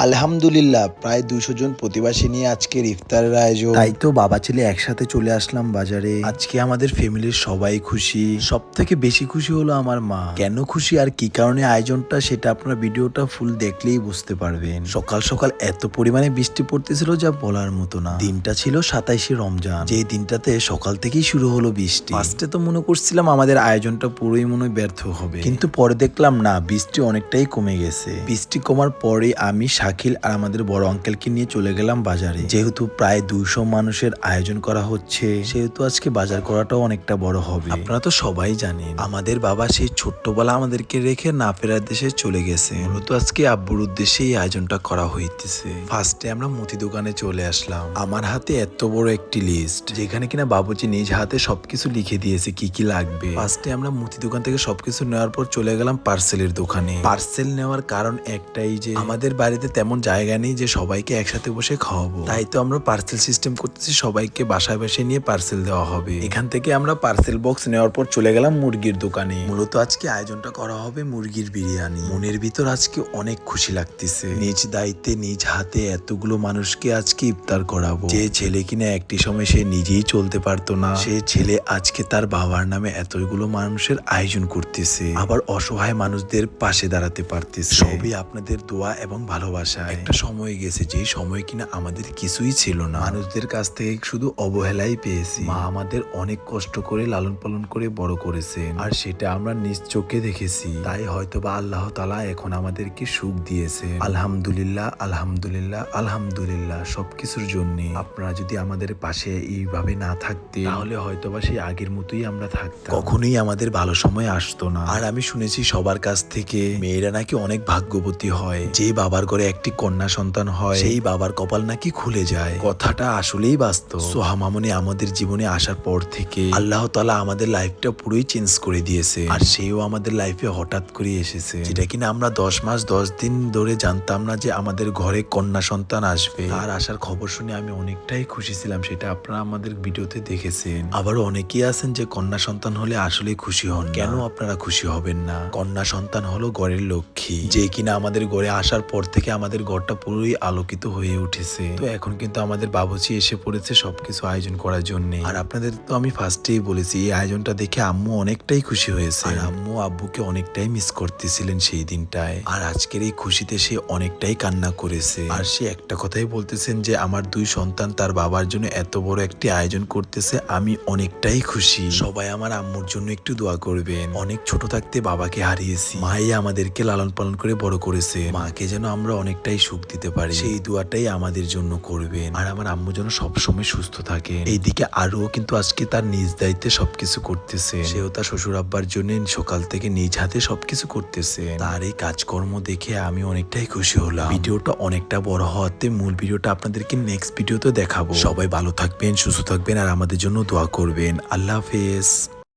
আলহামদুলিল্লাহ, প্রায় দুশো জন প্রতিবাসী নিয়ে আজকের ইফতারের আয়োজন। তাই তো বাবা ছেলে একসাথে চলে আসলাম বাজারে। আজকে আমাদের ফ্যামিলির সবাই খুশি। সব থেকে বেশি খুশি হলো আমার মা। কেন খুশি আর কি কারণে আয়োজনটা সেটা আপনারা ভিডিওটা ফুল দেখলেই বুঝতে পারবেন। সকাল সকাল এত পরিমাণে বৃষ্টি পড়তেছিল যা বলার মতো না। দিনটা ছিল সাতাইশে রমজান। যে দিনটাতে সকাল থেকেই শুরু হলো বৃষ্টি। ফার্স্টে তো মনে করছিলাম আমাদের আয়োজনটা পুরোই মনে ব্যর্থ হবে। কিন্তু পরে দেখলাম না, বৃষ্টি অনেকটাই কমে গেছে। বৃষ্টি কমার পরে আমি শাকিল আর আমাদের বড় আঙ্কেলকে নিয়ে চলে গেলাম বাজারে। যেহেতু প্রায় দুইশো মানুষের আয়োজন করা হচ্ছে, সেহেতু আজকে বাজার করাটাও অনেকটা বড় হবে। আপনারা তো সবাই জানেন, আমাদের বাবা সেই ছোট্টবেলা আমাদেরকে রেখে না ফেরার দেশে চলে গেছে। মূলত আজকে আব্বুর উদ্দেশ্যে এই আয়োজনটা করা হইতেছে। ফার্স্টে আমরা মুদি দোকানে চলে আসলাম। আমার হাতে এত বড় একটি লিস্ট যেখানে কিনা বাবুজি নিজ হাতে সবকিছু লিখে দিয়েছে, কি কি লাগবে। ফার্স্টে আমরা মুদি দোকান থেকে সবকিছু নেওয়ার পর চলে গেলাম পার্সেলের দোকানে। পার্সেল নেওয়ার কারণ একটাই যে, আমাদের বাড়িতে তেমন জায়গা নেই যে সবাইকে একসাথে বসে খাওয়াবো। তাই তো আমরা পার্সেল সিস্টেম করতেছি সবাইকে বাসায় বাসায় নিয়ে পার্সেল দেওয়া হবে। এখান থেকে আমরা পার্সেল বক্স নেওয়ার পর চলে গেলাম মুরগির দোকানে। মূলত আজকে আয়োজনটা করা হবে মুরগির বিরিয়ানি। মনের ভিতর আজকে অনেক খুশি লাগতেছে। নিজ দায়িত্বে নিজ হাতে এতগুলো মানুষকে আজকে ইফতার করাবো। যে ছেলে কিনা একটি সময় সে নিজেই চলতে পারতো না সে ছেলে আজকে তার বাবার নামে এতগুলো মানুষের আয়োজন করতেছে। আবার অসহায় মানুষদের পাশে দাঁড়াতে পারতেছে। সবই আপনাদের দোয়া এবং ভালোবাসা। একটা সময় গেছে যে সময় কিনা আমাদের কিছুই ছিল না। মানুষদের কাছ থেকে শুধু অবহেলাই পেয়েছি। মা আমাদের অনেক কষ্ট করে লালন পালন করে বড় করেছেন। আর সেটা আমরা নিজ চোখে দেখেছি। তাই হয়তোবা আল্লাহ তালা এখন আমাদেরকে সুখ দিয়েছে আলহামদুলিল্লাহ আলহামদুলিল্লাহ আলহামদুলিল্লাহ সবকিছুর জন্য। আপনারা যদি আমাদের পাশে এইভাবে না থাকতে তাহলে হয়তোবা সেই আগের মতোই আমরা থাকতাম। কখনোই আমাদের ভালো সময় আসতো না। আর আমি শুনেছি সবার কাছ থেকে মেয়েরা নাকি অনেক ভাগ্যবতী হয়। যে বাবার ঘরে একটি কন্যা সন্তান হয়। সেই বাবার কপাল নাকি খুলে যায়। কথাটা আসলেই বাস্তব। সোহামামনি আমাদের জীবনে আসার পর থেকে আল্লাহ তালা আমাদের লাইফটা পুরোই চেঞ্জ করে দিয়েছে। আর সেও আমাদের লাইফে হঠাৎ করে এসেছে। যেটা কিনা আমরা দশ মাস দশ দিন ধরে জানতাম না যে আমাদের ঘরে কন্যা সন্তান আসবে। আর আসার খবর শুনে আমি অনেকটাই খুশি ছিলাম সেটা আপনারা আমাদের ভিডিওতে দেখেছেন। আবার অনেকেই আছেন যে কন্যা সন্তান হলে আসলে খুশি হন কেন আপনারা খুশি হবেন না? কন্যা সন্তান হলো ঘরের লক্ষ্মী। যে কিনা আমাদের ঘরে আসার পর থেকে আমাদের ঘরটা পুরোই আলোকিত হয়ে উঠেছে। তো এখন কিন্তু আমাদের বাবুচি এসে পড়েছে সবকিছু আয়োজন করার জন্য। আর আপনাদের তো আমি ফার্স্টেই বলেছি, এই আয়োজনটা দেখে আম্মু অনেকটাই খুশি হয়েছে। আর আম্মু আব্বুকে অনেকটাই মিস করতেছিলেন সেই দিনটায়। আর আজকের এই খুশিতে সে অনেকটাই কান্না করেছে। আর সে একটা কথাই বলতেছেন যে, আমার দুই সন্তান তার বাবার জন্য এত বড় একটি আয়োজন করতেছে, আমি অনেকটাই খুশি। সবাই আমার আম্মুর জন্য একটু দোয়া করবেন। অনেক ছোট থাকতে বাবাকে হারিয়েছি। মাই আমাদেরকে লালন পালন করে বড় করেছে। মাকে যেন আমরা অনেকটাই সুখ দিতে পারে। সেই দোয়াটাই আমাদের জন্য করবেন। আর আমার আম্মু যেন সবসময় সুস্থ থাকে। এইদিকে আরও কিন্তু আজকে তার নিজ দায়িত্বে সবকিছু করতেছে। সেও তার শ্বশুর আব্বার জন্য সকাল থেকে নিজ হাতে সবকিছু করতেছে। তার এই কাজকর্ম দেখে আমি অনেকটাই খুশি হলাম। ভিডিওটা অনেকটা বড় হওয়াতে মূল ভিডিওটা আপনাদেরকে নেক্সট ভিডিওতে দেখাবো। সবাই ভালো থাকবেন, সুস্থ থাকবেন, আর আমাদের জন্য দোয়া করবেন। আল্লাহ হাফেজ।